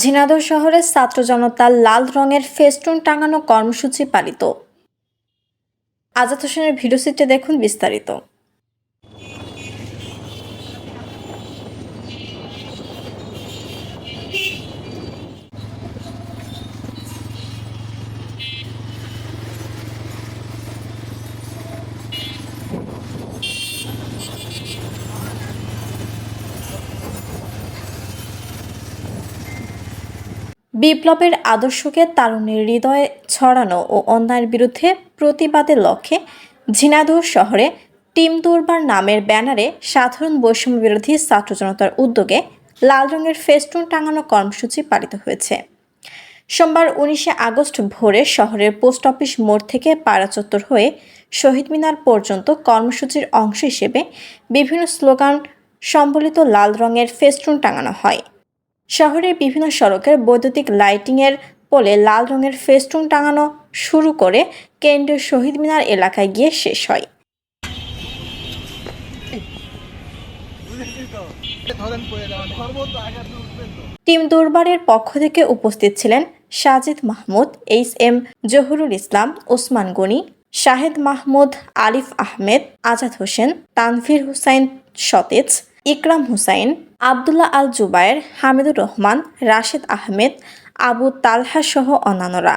ঝিনাইদহ শহরের ছাত্র জনতার লাল রঙের ফেস্টুন টাঙানো কর্মসূচি পালিত। আজাদ হোসেনের ভিডিওচিত্রে দেখুন বিস্তারিত। বিপ্লবের আদর্শকে তারুণের হৃদয়ে ছড়ানো ও অন্যায়ের বিরুদ্ধে প্রতিবাদের লক্ষ্যে ঝিনাইদহ শহরে টিম দুর্বার নামের ব্যানারে সাধারণ বৈষম্য বিরোধী ছাত্র জনতার উদ্যোগে লাল রঙের ফেস্টুন টাঙানো কর্মসূচি পালিত হয়েছে। সোমবার উনিশে আগস্ট ভোরে শহরের পোস্ট অফিস মোড় থেকে পাড়া চত্বর হয়ে শহীদ মিনার পর্যন্ত কর্মসূচির অংশ হিসেবে বিভিন্ন স্লোগান, সম্বলিত লাল রঙের ফেস্টুন টাঙানো হয়। শহরের বিভিন্ন সড়কের বৈদ্যুতিক লাইটিংয়ের পোলে লাল রঙের ফেস্টুন টাঙানো শুরু করে কেন্দ্রীয় শহীদ মিনার এলাকায় গিয়ে শেষ হয়। টিম দুর্বারের পক্ষ থেকে উপস্থিত ছিলেন সাজিদ মাহমুদ, এইচ এম জহুরুল ইসলাম, ওসমান গনি, শাহেদ মাহমুদ আরিফ আহমেদ, আজাদ হোসেন, তানভীর হুসাইন সতেজ, ইকরাম হুসাইন আবদুল্লাহ আল জুবায়ের, হামিদুর রহমান, রাশেদ আহমেদ, আবু তালহা সহ অন্যান্যরা।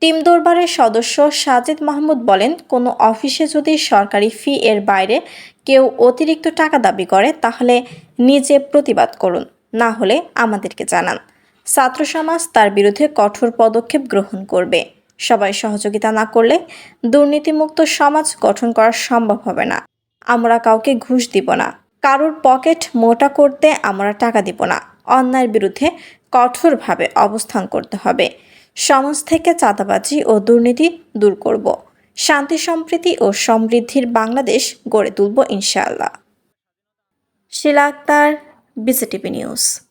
টিম দরবারের সদস্য সাজিদ মাহমুদ বলেন, কোনো অফিসে যদি সরকারি ফি এর বাইরে কেউ অতিরিক্ত টাকা দাবি করে, তাহলে নিজে প্রতিবাদ করুন, না হলে আমাদেরকে জানান। ছাত্র সমাজ তার বিরুদ্ধে কঠোর পদক্ষেপ গ্রহণ করবে। সবাই সহযোগিতা না করলে দুর্নীতিমুক্ত সমাজ গঠন করা সম্ভব হবে না। আমরা কাউকে ঘুষ দিব না। কারোর পকেট মোটা করতে আমরা টাকা দিব না। অন্যায়ের বিরুদ্ধে কঠোরভাবে অবস্থান করতে হবে। সমাজ থেকে চাঁদাবাজি ও দুর্নীতি দূর করব। শান্তি, সম্প্রীতি ও সমৃদ্ধির বাংলাদেশ গড়ে তুলব ইনশাআল্লাহ। Shila Akter, BCTV news.